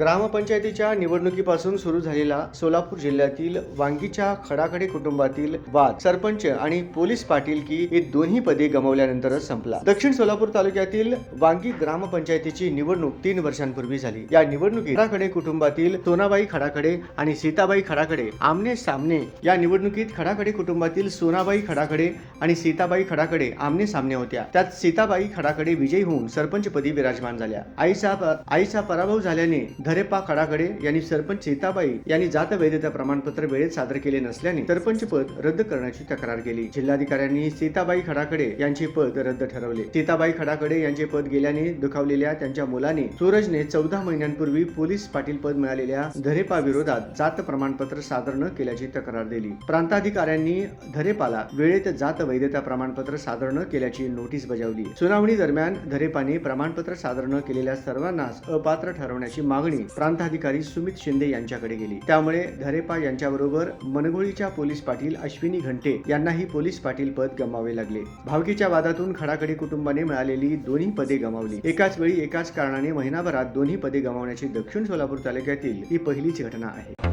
ग्रामपंचायतीच्या निवडणुकीपासून सुरू झालेला सोलापूर जिल्ह्यातील वांगीच्या खडाखडे कुटुंबातील वाद सरपंच आणि पोलीस पाटील की हे दोन्ही पदे गमावल्यानंतरच संपला. दक्षिण सोलापूर तालुक्यातील वांगी ग्रामपंचायतीची निवडणूक तीन वर्षांपूर्वी झाली. या निवडणुकीत खडाखडे कुटुंबातील सोनाबाई खडाखडे आणि सीताबाई खडाखडे आमने सामने या निवडणुकीत खडाखडे कुटुंबातील सोनाबाई खडाखडे आणि सीताबाई खडाखडे आमने सामने होत्या. त्यात सीताबाई खडाखडे विजयी होऊन सरपंचपदी विराजमान झाल्या. आईचा आईचा पराभव झाल्याने धरेपा खडाखडे यांनी सरपंच सीताबाई यांनी जात वैधता प्रमाणपत्र वेळेत सादर केले नसल्याने सरपंच पद रद्द करण्याची तक्रार केली. जिल्हाधिकाऱ्यांनी सीताबाई खडाखडे यांचे पद रद्द ठरवले. सीताबाई खडाखडे यांचे पद गेल्याने दुखावलेल्या त्यांच्या मुलाने सूरजने चौदा महिन्यांपूर्वी पोलीस पाटील पद मिळालेल्या धरेपा विरोधात जात प्रमाणपत्र सादर न केल्याची तक्रार दिली. प्रांताधिकाऱ्यांनी धरेपाला वेळेत जात वैधता प्रमाणपत्र सादर न केल्याची नोटीस बजावली. सुनावणी दरम्यान धरेपाने प्रमाणपत्र सादर न केलेल्या सर्वांनाच अपात्र ठरवण्याची मागणी मागणी प्रांताधिकारी सुमित शिंदे यांच्याकडे गेली. त्यामुळे धरेपा यांच्याबरोबर मनगोळीच्या पोलीस पाटील अश्विनी घंटे यांनाही पोलीस पाटील पद गमावे लागले. भावकीच्या वादातून खडाखडी कुटुंबाने मिळालेली दोन्ही पदे गमावली. एकाच वेळी एकाच कारणाने महिनाभरात दोन्ही पदे गमावण्याची दक्षिण सोलापूर तालुक्यातील ही पहिलीच घटना आहे.